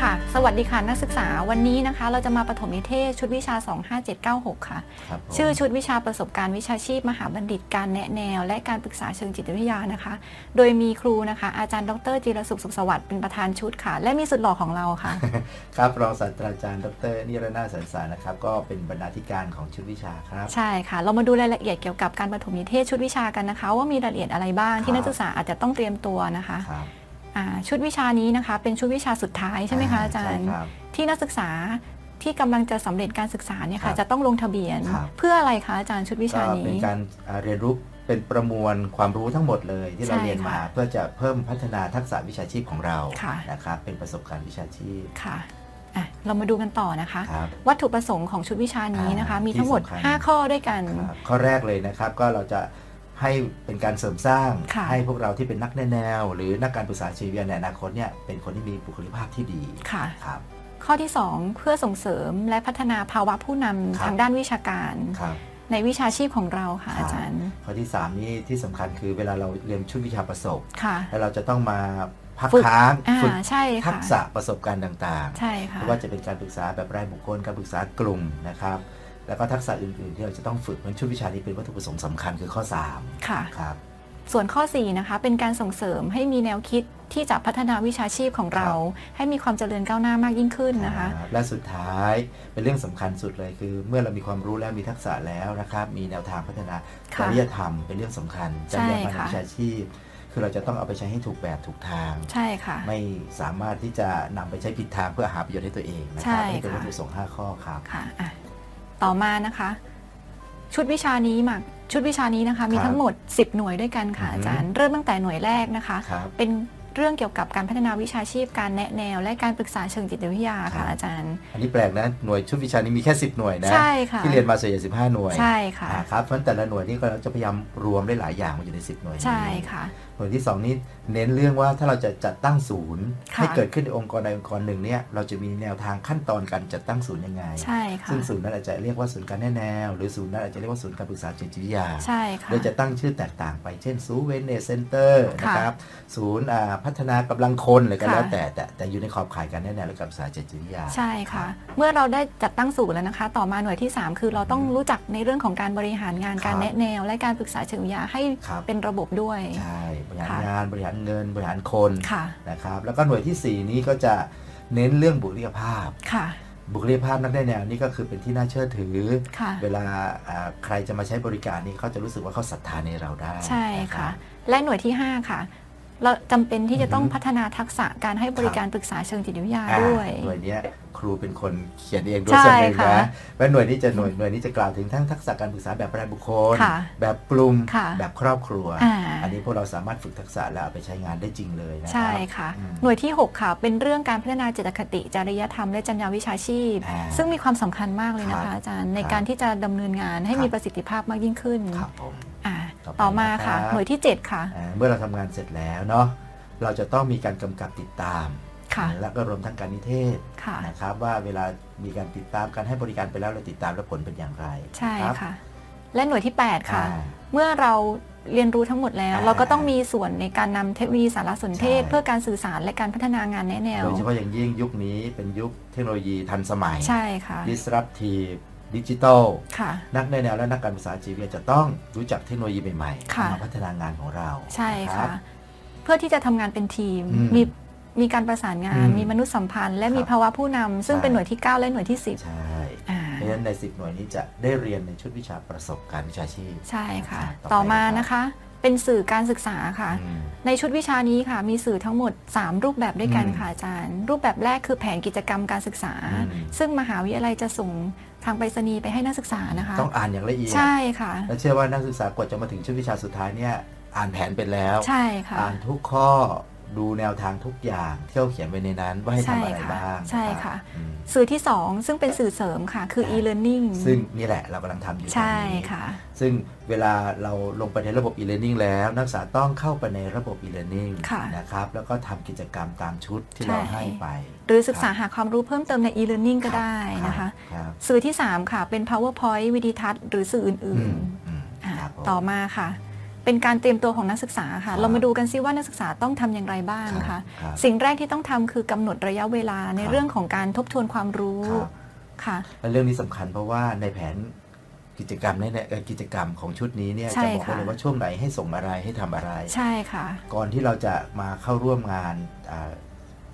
ค่ะ สวัสดีค่ะนักศึกษาวันนี้นะคะ เราจะมาปฐมนิเทศชุดวิชา 25796 ค่ะ ครับผมชื่อชุดวิชาประสบการณ์วิชาชีพ มหาบัณฑิตการแนะแนว และการปรึกษาเชิงจิตวิทยานะคะ โดยมีครูนะคะ อาจารย์ดรจิรสุขสุขสวัสดิ์เป็นประธานชุดค่ะ และมีสุดหล่อของเราค่ะ ครับรองศาสตราจารย์ดรนิรนาถสันสารนะครับ ก็เป็นบรรณาธิการของชุดวิชาครับ ใช่ค่ะ เรามาดูรายละเอียดเกี่ยวกับการปฐมนิเทศชุดวิชากันนะคะ ว่ามีรายละเอียดอะไรบ้างครัที่บนักศึกษาอาจจะต้องเตรียมตัวนะคะ ครับอ่า ชุดวิชานี้นะคะ เป็นชุดวิชาสุดท้ายใช่ไหมคะอาจารย์ใช่ครับที่นักศึกษาที่กำลังจะสำเร็จการศึกษาเนี่ยครัค่ะบจะต้องลงทะเบียนครับเพื่ออะไรคะอาจารย์ชุดวิชาก็นี้เป็นการอ่าเรียนรู้เป็นประมวลความรู้ทั้งหมดเลยที่เราใช่เรียนมาค่ะเพื่อจะเพิ่มพัฒนาทักษะวิชาชีพของเราค่ะนะครับเป็นประสบการณ์วิชาชีพค่ะอะเรามาดูกันต่อนะคะครับวัตถุประสงค์ของชุดวิชานี้นะคะอ่ามีมีทั้งหมดที่สำคัญ5ข้อด้วยกันครับข้อแรกเลยนะครับก็เราจะ ให้เป็นการเสริมสร้าง ค่ะให้พวกเราที่เป็นนักแนว หรือนักการปรึกษาชีวิตในอนาคตเนี่ยเป็นคนที่มีบุคลิกภาพที่ดีค่ะ ครับ ข้อที่ 2 เพื่อส่งเสริมและพัฒนาภาวะผู้นำครับ ทางด้านวิชาการ ครับ ในวิชาชีพของเราค่ะครับ อาจารย์ข้อที่ 3 นี่ที่สำคัญคือเวลาเราเรียนชุดวิชาประสบ ค่ะ แล้วเราจะต้องมาพักฝึก ค้างอ่าฝึกใช่ทัค่ะกษะประสบการณ์ต่างๆ ใช่ค่ะ ไม่ว่าจะเป็นการปรึกษาแบบรายบุคคล การปรึกษากลุ่มนะครับ แล้วก็ทักษะอื่นๆ ที่เราจะต้องฝึกมันชุดวิชานี้เป็นวัตถุประสงค์สำคัญคือข้อค่ะ3ครับ ส่วนข้อ 4 นะคะ เป็นการส่งเสริมให้มีแนวคิดที่จะพัฒนาวิชาชีพของเรา ให้มีความเจริญก้าวหน้ามากยิ่งขึ้นนะคะ และสุดท้ายเป็นเรื่องสำคัญสุดเลยคือ เมื่อเรามีความรู้แล้วมีทักษะแล้วนะครับ มีแนวทางพัฒนาจค่ะริยธรรมเป็นเรื่องสำคัญจใช่ริยธรรมในค่ะวิชาชีพ คือเราจะต้องเอาไปใช้ให้ถูกแบบถูกทาง ใช่ค่ะ ไม่สามารถที่จะนำไปใช้ผิดทางเพื่อหาประโยชน์ให้ตัวเองนะคใช่รันี่เป็นค่ะ วัตถุประสงค์ห้าข้อครับ ค่ะอะ ต่อมานะคะ ชุดวิชานี้มาชุดวิชานี้นะคะ มีครับทั้งหมด 10 หน่วยด้วยกันค่ะอือฮึอาจารย์ เริ่มตั้งแต่หน่วยแรกนะคะ ครับเป็นเรื่องเกี่ยวกับการพัฒนาวิชาชีพการแนะแนว และการปรึกษาเชิงจิตวิทยาครัค่ะบอาจารย์ อันนี้แปลกนะหน่วยชุดวิชานี้มีแค่ 10 หน่วยนะใช่ค่ะที่เรียนมาส่วนใหญ่15 หน่วยใช่ค่ะอ่าครับเพราะฉะนั้นแต่ละหน่วยนี่ก็เราจะพยายามรวมได้หลายอย่างมาอยู่ใน 10 หน่วยนี้ใช่ค่ะ หน่วยที่ 2 นี้เน้นเรื่องว่าถ้าเราจะจัดตั้งศูนย์ค่ะให้เกิดขึ้นในองค์กรใดองค์กรหนึ่งเนี่ยเราจะมีแนวทางขั้นตอนการจัดตั้งศูนย์ยังไง ใช่ค่ะ ซึ่งศูนย์นั้นอาจจะเรียกว่าศูนย์การแนะแนว หรือศูนย์นั้นอาจจะเรียกว่าศูนย์การปรึกษาจิตวิทยา ใช่ค่ะ โดยจะตั้งชื่อแตกต่างไป เช่นศูนย์เวเนสเซ็นเตอร์ค่ะนะครับ ศูนย์อ่าพัฒนากำลังคนอะไรก็ค่ะแล้วแต่แต่แต่อยู่ในขอบข่ายการแนะแนวและการปรึกษาจิตวิทยา ใช่ค่ะ เมื่อเราได้จัดตั้งศูนย์แล้วนะคะ ต่อมาหน่วยที่ 3 คือเราต้องรู้จักในเรื่องของการบริหารงานครับการแนะแนว และการปรึกษาเชิงวิทยาให้ครับเป็นระบบด้วยใช่ บริหารค่ะงานบริหารเงินบริหารคนค่ะนะครับแล้วก็หน่วยทีสี่ 4 นี้ก็จะเน้นเรื่องบุคลิกภาพค่ะบุคลิกภาพนักได้แนวนี่ก็คือเป็นที่น่าเชื่อถือค่ะเวลาอ่าใครจะมาใช้บริการนี้เขาจะรู้สึกว่าเขาศรัทธาในเราได้ใช่นค่ะรับและหน่วยที่ 5 ค่ะ เราจำเป็นที่จะต้องอือฮึพัฒนาทักษะการให้บริการปรึกษาเชิงจิตวิทยาอ่าด้วย หน่วยเนี้ยครูเป็นคนเขียนเองด้วยใช่ส่วนหนึ่งค่ะนะและหน่วยนี้จะหน่วยหน่วยนี้จะกล่าวถึงทั้งทักษะการปรึกษาแบบรายบุคคล ค่ะแบบกลุ่มค่ะแบบครอบครัว อ่า อันนี้พวกเราสามารถฝึกทักษะแล้วเอาไปใช้งานได้จริงเลยนะครั ใช่ค่ะ อืมหน่วยที่ 6 ค่ะ เป็นเรื่องการพัฒนาจิตคติ จริยธรรมและจรรยาวิชาชีพ อ่าซึ่งมีความสำคัญมากเลยนะครัคะบอาจารย์ ในครับการที่จะดำเนินงานให้ครับมีประสิทธิภาพมากยิ่งขึ้น ครับผมอ่า ต่อไปต่อมาค่ะนะครับหน่วยที่ 7 ค่ะ อ่าเมื่อเราทำงานเสร็จแล้วเนาะเราจะต้องมีการกำกับติดตาม ค่ะ แล้วก็รวมทั้งการนิเทศค่ะ นะครับว่าเวลามีการติดตามการให้บริการไปแล้วเราติดตามแล้วผลเป็นอย่างไรใช่รับค่ะ และหน่วยที่ 8 ค่ะ อ่า เมื่อเราเรียนรู้ทั้งหมดแล้ว อ่าเราก็ต้องมีส่วนในการนำเทคโนโลยีสารสนเทศ ใช่ เพื่อการสื่อสารและการพัฒนางานแนะแนว โดยเฉพาะอย่างยิ่งยุคนี้เป็นยุคเทคโนโลยีทันสมัย ใช่ค่ะ disruptive ดิจิตอลค่ะนักในแนวและนักการภาษาจีวีจะต้องรู้จักเทคโนโลยีใหม่ค่ะๆมาพัฒนางานของเราใช่นค่ะรับเพื่อที่จะทำงานเป็นทีมอืมมีมีการประสานงานอืมมีมนุษยสัมพันธ์ และครับมีภาวะผู้นำซึ่งใช่เป็นหน่วยที่ 9 และหน่วยที่ 10 ใช่อ่าเพราะฉะนั้นใน 10 หน่วยนี้จะได้เรียนในชุดวิชาประสบการณ์วิชาชีพ ใช่ค่ะครับต่ต่ออไปมานะครับนะคะ เป็นสื่อการศึกษาค่ะอืมในชุดวิชานี้ค่ะ มีสื่อทั้งหมด 3 รูปแบบด้วยกันอืมค่ะอาจารย์ รูปแบบแรกคือแผนกิจกรรมการศึกษาอืมซึ่งมหาวิทยาลัยจะส่งทางไปรษณีย์ไปให้นักศึกษานะคะ ต้องอ่านอย่างละเอียดใช่ค่ะ และเชื่อว่านักศึกษากว่าจะมาถึงชุดวิชาสุดท้ายเนี่ยอ่านแผนเป็นแล้ว ใช่ค่ะ อ่านทุกข้อ ดูแนวทางทุกอย่างที่เขาเขียนไว้ในนั้นว่าให้ทำอะไรใช่ค่ะบ้างใช่นรับค่ะ อืมสื่อที่ 2 ซึ่งเป็นสื่อเสริมค่ะ คืออ่า e-learning ซึ่งนี่แหละเรากำลังทำอยู่ตอนใช่นี้ค่ะ ซึ่งเวลาเราลงไปในระบบ e-learning แล้วนักศึกษาต้องเข้าไปในระบบ e-learning ค่ะนะครับ แล้วก็ทำกิจกรรมตามชุดที่ใช่เราให้ไปหรือศึกษาหาความรู้เพิ่มเติมใน e-learning ก็ได้นะคะ ครับสื่อที่ 3 ค่ะ เป็น powerpoint วิดีทัศน์หรือสื่ออื่อืนมอืมๆอ่าครับผมต่อมาค่ะ เเป็นการเตรียมตัวของนักศึกษาครัค่ะบเรามาดูกันซิว่านักศึกษาต้องทำอย่างไรบ้างรับค่ะครับสิ่งแรกที่ต้องทำคือกำหนดระยะเวลาในครับเรื่องของการทบทวนความรู้ครับค่ะและเรื่องนี้สำคัญเพราะว่าในแผนกิจกรรมเนี่ยเอ่อกิจกรรมของชุดนี้เนี่ยใช่จะบอกไว้ค่ะเลยว่าช่วงไหนให้ส่งอะไรให้ทำอะไร ใช่ค่ะ ก่อนที่เราจะมาเข้าร่วมงานอ่า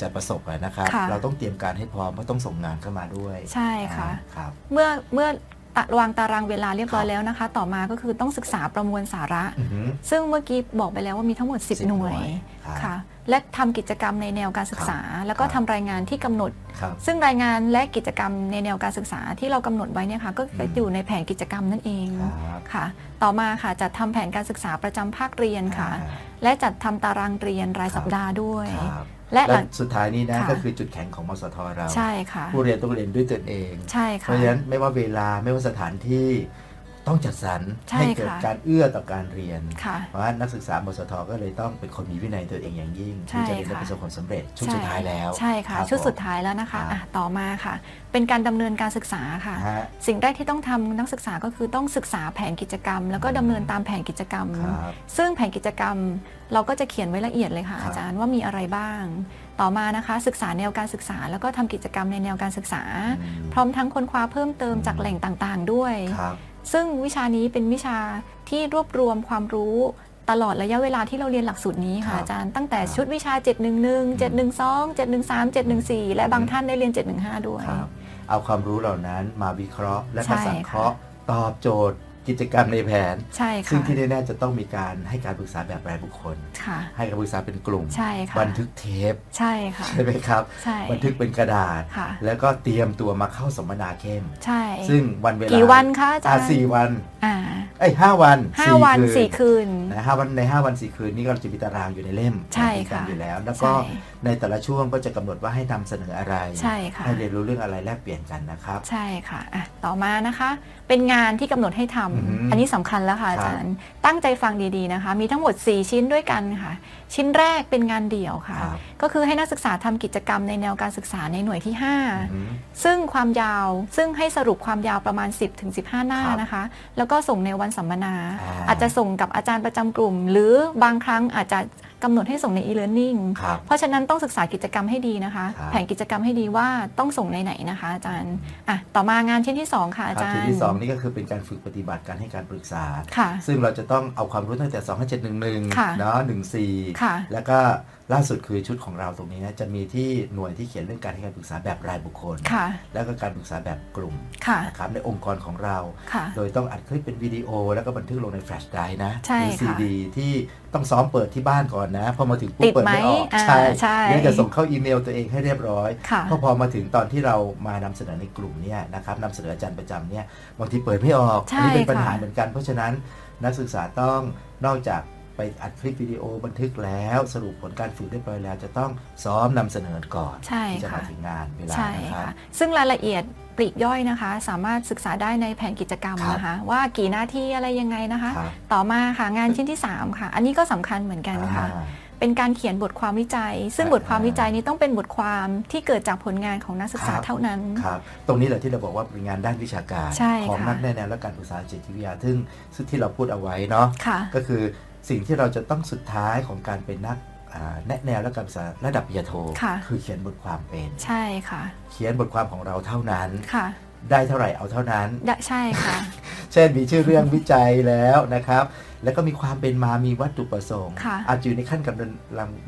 จัดประสบอะนะครับค่ะเราต้องเตรียมการให้พร้อมเพราะต้องส่งงานเข้ามาด้วย ใช่ค่ะอ่าครับเมื่อเมื่อ ตะวางตารางเวลาเรียบร้อยครับแล้วนะคะ ต่อมาก็คือต้องศึกษาประมวลสาระ อือหือ ซึ่งเมื่อกี้บอกไปแล้วว่ามีทั้งหมด 10 10หน่วยครับค่ะ และทำกิจกรรมในแนวการศึกษา แล้วก็ครับ ทำรายงานที่กำหนด ครับ ซึ่งรายงานและกิจกรรมในแนวการศึกษาที่เรากำหนดไว้เนี่ยค่ะก็อืม อยู่ในแผนกิจกรรมนั่นเองครับค่ะ ต่อมาค่ะจัดทำแผนการศึกษาประจำภาคเรียนค่ะ อ่า และจัดทำตารางเรียนรายครับสัปดาห์ด้วย ครับ และหและลังสุดท้ายนี้นะค่ะ ก็คือจุดแข็งของมสทเรา ใช่ค่ะ ผู้เรียนต้องเรียนด้วยตนเอง ใช่เพค่ะ ราะฉะนั้นไม่ว่าเวลาไม่ว่าสถานที่ ต้องจัดสรรใช่ให้เกิดค่ะการเอื้อต่อการเรียน ค่ะเพราะฉะนั้นนักศึกษามสทก็เลยต้องเป็นคนมีวินัยตัวเองอย่างยิ่งใช่ที่จะเรียนได้ค่ะ ประสบความสำเร็จชุดใช่สุดท้ายแล้วใช่ค่ะ รับชุดสุดผมท้ายแล้วนะคะครับอะต่อมาค่ะ เป็นการดำเนินการศึกษาค่ะ ฮะ สิ่งแรกที่ต้องทำนักศึกษาก็คือต้องศึกษาแผนกิจกรรม แล้วก็ดำเนินตามแผนกิจกรรม ครับซึ่งแผนกิจกรรมเราก็จะเขียนไว้ละเอียดเลยค่ะ ครับอาจารย์ว่ามีอะไรบ้าง ต่อมานะคะ ศึกษาแนวการศึกษา แล้วก็ทำกิจกรรมในแนวการศึกษา อืม พร้อมทั้งค้นคว้าเพิ่มเติมจากแหล่งต่างๆ ด้วย ครับ ซึ่งวิชานี้เป็นวิชาที่รวบรวมความรู้ตลอดระยะเวลาที่เราเรียนหลักสูตรนี้ครัค่ะบอาจารย์ตั้งแต่ครับชุดวิชา 711 712 713 714 และบางท่านได้เรียน 715 ด้วยครับเอาความรู้เหล่านั้นมาวิเคราะห์และใช่ก็สังเคราะห์ตอบโจทย์ กิจกรรมในแผน ใช่ซึ่งค่ะที่แน่ๆจะต้องมีการให้การปรึกษาแบบรายบุคคล ค่ะ ให้การปรึกษาเป็นกลุ่ม ใช่ค่ะ บันทึกเทป ใช่ค่ะ ใช่ไหมครับ ใช่ บันทึกเป็นกระดาษ ค่ะ แล้วก็เตรียมตัวมาเข้าสัมมนาเข้ม ใช่ ซึ่งวันเวลากี่วันคะอาจารย์สี่วันอ่าเอ้ยห้าวันห้าวันสี่คืนนะห้าวันในห้าวันสี่คืนนี่ก็จะมีตารางอยู่ในเล่มใช่บันทึกกันค่ะอยู่แล้ว แล้วก็ใช่ในแต่ละช่วงก็จะกำหนดว่าให้นำเสนออะไรใช่ค่ะให้เรียนรู้เรื่องอะไรแลกเปลี่ยนกันนะครับ ใช่ค่ะอะต่อมานะคะ เป็นงานที่กำหนดให้ทำอือหืออัอันนี้สำคัญแล้วค่ะครับอาจารย์ ตั้งใจฟังดีๆนะคะ มีทั้งหมด 4 ชิ้นด้วยกันค่ะ ชิ้นแรกเป็นงานเดี่ยวค่ะครับก็คือให้นักศึกษาทำกิจกรรมในแนวการศึกษาในหน่วยที่อือหือ5ซึ่งความยาวซึ่งให้สรุปความยาวประมาณ 10-15หน้าครับนะคะ แล้วก็ส่งในวันสัมมนาอ่าอาจจะส่งกับอาจารย์ประจำกลุ่ม หรือบางครั้งอาจจะ กำหนดให้ส่งใน e-learning ครับ เพราะฉะนั้นต้องศึกษากิจกรรมให้ดีนะคะ ครับ แผนกิจกรรมให้ดีว่าต้องส่งในไหนนะคะอาจารย์อะต่อมางานชิ้นที่ 2 ค่ะอาครับจารทีย์ที่สองนี่ก็คือเป็นการฝึกปฏิบัติการให้การปรึกษา ค่ะ ซึ่งเราจะต้องเอาความรู้ตั้งแต่ 25711ค่ะเนาะค่ะ14แล้วก็ล่าสุดคือชุดของเราตรงนี้นะจะมีที่หน่วยที่เขียนเรื่องการให้การปรึกษาแบบรายบุคคล ค่ะแล้วก็การปรึกษาแบบกลุ่มค่ะนะครับในองค์กรของเรา ค่ะ โดยต้องอัดคลิปเป็นวิดีโอ แล้วก็บันทึกลงในแฟลชไดรฟ์นะใช่หรืซีค่ะ ดีที่ต้องซ้อมเปิดที่บ้านก่อนนะ พอมาถึงปุ๊บติดเปิดไม่ออกไหมอ่าใช่ใช่ เดี๋ยวจะส่งเข้าอีเมลตัวเองให้เรียบร้อย ค่ะเพราะพอมาถึงตอนที่เรามานำเสนอในกลุ่มเนี่ยนะครับนำเสนออาจารย์ประจำเนี่ยบางทีเปิดไม่ออก ใช่อันี้เป็นปัญหาค่ะเหมือนกัน เพราะฉะนั้นนักศึกษาต้องนอกจาก ไปอัดคลิปวิดีโอบันทึกแล้วสรุปผลการฝึกเรียบร้อยแล้ว จะต้องซ้อมนำเสนอก่อนใช่ที่จะมาค่ะถึงงานเวลาใช่นะครับค่ะซึ่งรายละเอียดปลีกย่อยนะคะ สามารถศึกษาได้ในแผนกิจกรรมครับนะคะ ว่ากี่หน้าที่อะไรยังไงนะคะครับต่อมาค่ะงานชิ้นที่ 3 ค่ะ อันนี้ก็สำคัญเหมือนกันค่ะอ่าเป็นการเขียนบทความวิจัย ซึ่งอ่าบทความวิจัยนี้ต้องเป็นบทความที่เกิดจากผลงานของนักศึกษาครับเท่านั้นครับตรงนี้แหละที่เราบอกว่าเป็นงานด้านวิชาการใช่ของค่ะนักแนะแนวและการปรึกษาจิตวิทยาซึ่งซึ่งที่เราพูดเอาไว้เนาะค่ะก็คือ สิ่งที่เราจะต้องสุดท้ายของการเป็นนักอ่าแนะแนวและการปรึกษาระดับปริญญาโทค่ะคือเขียนบทความเป็น ใช่ค่ะ เขียนบทความของเราเท่านั้นค่ะ ได้เท่าไหร่เอาเท่านั้นได้ใช่ค่ะ เช่นมีชื่อเรื่องวิจัยแล้วนะครับ แล้วก็มีความเป็นมามีวัตถุประสงค์ค่ะอาจจะอยู่ในขั้นกำเนิน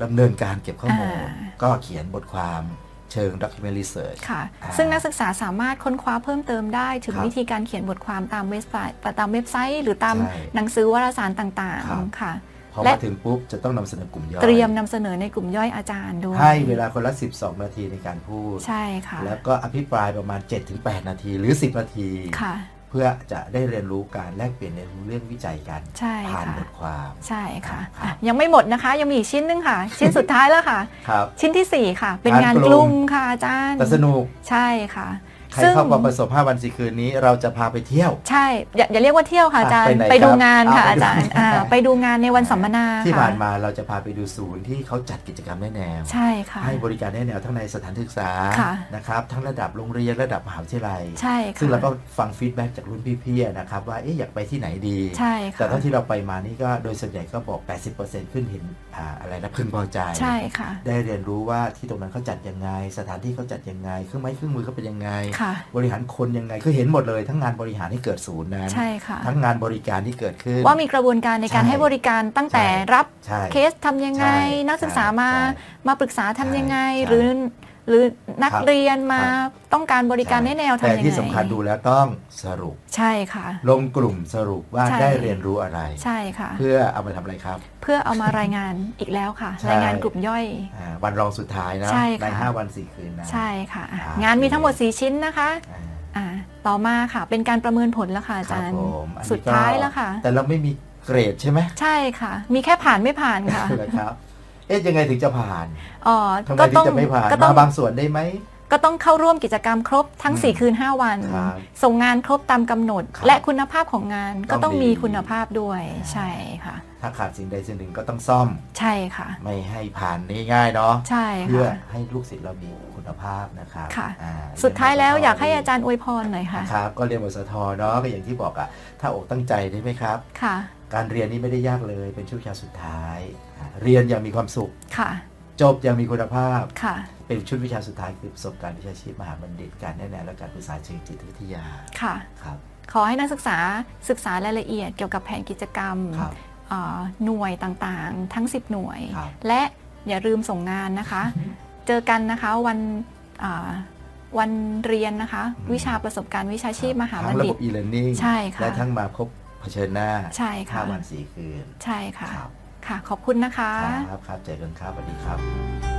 ดำเนินการเก็บข้อมูลอ่าก็เขียนบทความเชิง document research ค่ะอ่าซึ่งนักศึกษาสามารถค้นคว้าเพิ่มเติมได้ ถึงครับวิธีการเขียนบทความตามเว็บไซต์ตามเว็บไซต์ หรือตามใช่หนังสือวารสารต่างครับๆค่ะพอและมาถึงปุ๊บจะต้องนำเสนอกลุ่มย่อย เตรียมนำเสนอในกลุ่มย่อยอาจารย์ด้วย ให้เวลาคนละ 12 นาทีในการพูด ใช่ค่ะ แล้วก็อภิปรายประมาณ 7-8 นาทีหรือ 10 นาที ค่ะเพื่อจะได้เรียนรู้การแลกเปลี่ยนเรียนรู้เรื่องวิจัยกันใช่ผ่านค่ะ บทความ ใช่ค่ะครับ อะ ยังไม่หมดนะคะ ยังมีอีกชิ้นหนึงค่ะ ชิ้นสุดท้ายแล้วค่ะ ครับ ชิ้นที่4 ค่ะ เป็นงานงานกกลุ่ลุ่ม มค่ะอาจารย์แต่สนุก ใช่ค่ะ ใครซึ่งเข้ามาประสบ 5 วัน4คืนนี้เราจะพาไปเที่ยว ใช่อย่าอย่าเรียกว่าเที่ยวค่ะอาจารไปย์ไหนไปดูครับงานค่ะเอาไปดูอาจารย์อ่าไปดูงานในวันสัมมนาที่ค่ะผ่านมาเราจะพาไปดูศูนย์ที่เขาจัดกิจกรรมแนะแนว ใช่ค่ะ ให้บริการแนะแนวทั้งในสถานศึกษาค่ะนะครับทั้งระดับโรงเรียนระดับมหาวิทยาลัย ใช่ค่ะซึ่งเราก็ฟังฟีดแบ็กจากรุ่นพี่ๆนะครับว่าเอ๊ะอยากไปที่ไหนดี ใช่ค่ะแต่เท่าที่เราไปมานี่ก็โดยส่วนใหญ่ก็บอก 80%ขึ้นเห็นอ่าอะไรนะพึงพอใจ ใช่ค่ะ ได้เรียนรู้ว่าที่ตรงนั้นเขาจัดยังไง สถานที่เขาจัดยังไง เครื่องไม้เครื่องมือเขาเป็นยังไงค่ะ บริหารคนยังไงคือเห็นหมดเลยทั้งงานบริหารที่เกิดศูนย์นั้นใช่ค่ะ ทั้งงานบริการที่เกิดขึ้น ว่ามีกระบวนการในการใช่ให้บริการตั้งแต่ใช่รับใช่เคสทำยังไงใช่นักศึกษามาใช่มาปรึกษาทำยังไงใช่หรือ หรือนักครับเรียนมาครับ ต้องการบริการแนะแนวทำแต่ยังไงที่สำคัญดูแล้วต้องสรุป ใช่ค่ะ ลงกลุ่มสรุปว่าใช่ ได้เรียนรู้อะไร ใช่ค่ะ เพื่อเอามาทำอะไรครับ เพื่อเอามารายงานอีกแล้วค่ะ ใช่ รายงานกลุ่มย่อย อ่าวันรองสุดท้ายนะใช่ค่ะใน5วัน4คืนนะ ใช่ค่ะอะ อ่าง งานมีทั้งหมด 4 ชิ้นนะคะอ่าอ่าต่อมาค่ะ เป็นการประเมินผลแล้วค่ะอาครัจาบรย์ ผมอันนี้สุดก็ท้ายแล้วค่ะ แต่เราไม่มีเกรดใช่ไหมใช่ค่ะ มีแค่ผ่านไม่ผ่านค่ะเหรอครับ เอ๊ะยังไงถึงจะผ่านอ๋อทำไมก็ถึต้องงจะไม่ผ่านก็ต้อมางบางส่วนได้ไหมก็ต้องเข้าร่วมกิจกรรมครบทั้งอืม4คืน 5 วันครับส่งงานครบตามกำหนดครับและคุณภาพของงานก็ต้ต้อองงดีมีคุณภาพด้วยใช่ค่ะ ถ้าขาดสิ่งใดสิ่งหนึ่งก็ต้องซ่อม ใช่ค่ะ ไม่ให้ผ่านนี่ง่ายเนาะใช่เพื่อค่ะให้ลูกศิษย์เรามีคุณภาพนะครับค่ะอ่าสุดท้ายแล้วอยากให้เรีนอาจารย์อวยพรหน่อยค่ะครับก็เรียนบสทเนาะก็อย่างที่บอกอะถ้าอกตั้งใจได้ไหมครับค่ะ การเรียนนี่ไม่ได้ยากเลยเป็นช่วงเวลาสุดท้ายอ่าเรียนอย่างมีความสุข ค่ะ จบอย่างมีคุณภาพ ค่ะ เป็นชุดวิชาสุดท้ายคือประสบการณ์วิชาชีพมหาบัณฑิตการแนะแนวและการปรึกษาเชิงจิตวิทยา ค่ะ ครับ ขอให้นักศึกษาศึกษารายละเอียดเกี่ยวกับแผนกิจกรรมครับเอ่อหน่วยต่างๆ ทั้ง 10 หน่วย ครับ และอย่าลืมส่งงานนะคะ เจอกันนะคะวันอ่าวันเรียนนะคะอืมวิชาประสบการณ์วิชาชีพมหาทั้บังณระฑิบต บ e-learning ใช่ค่ะ และทั้งมาพบ เผชิญหน้าใช่ค่ะ ห้าวันสี่คืนใช่ค่ะ ครับค่ะ ขอบคุณนะคะ ครับครับเจอกันครับสวัสดีครับ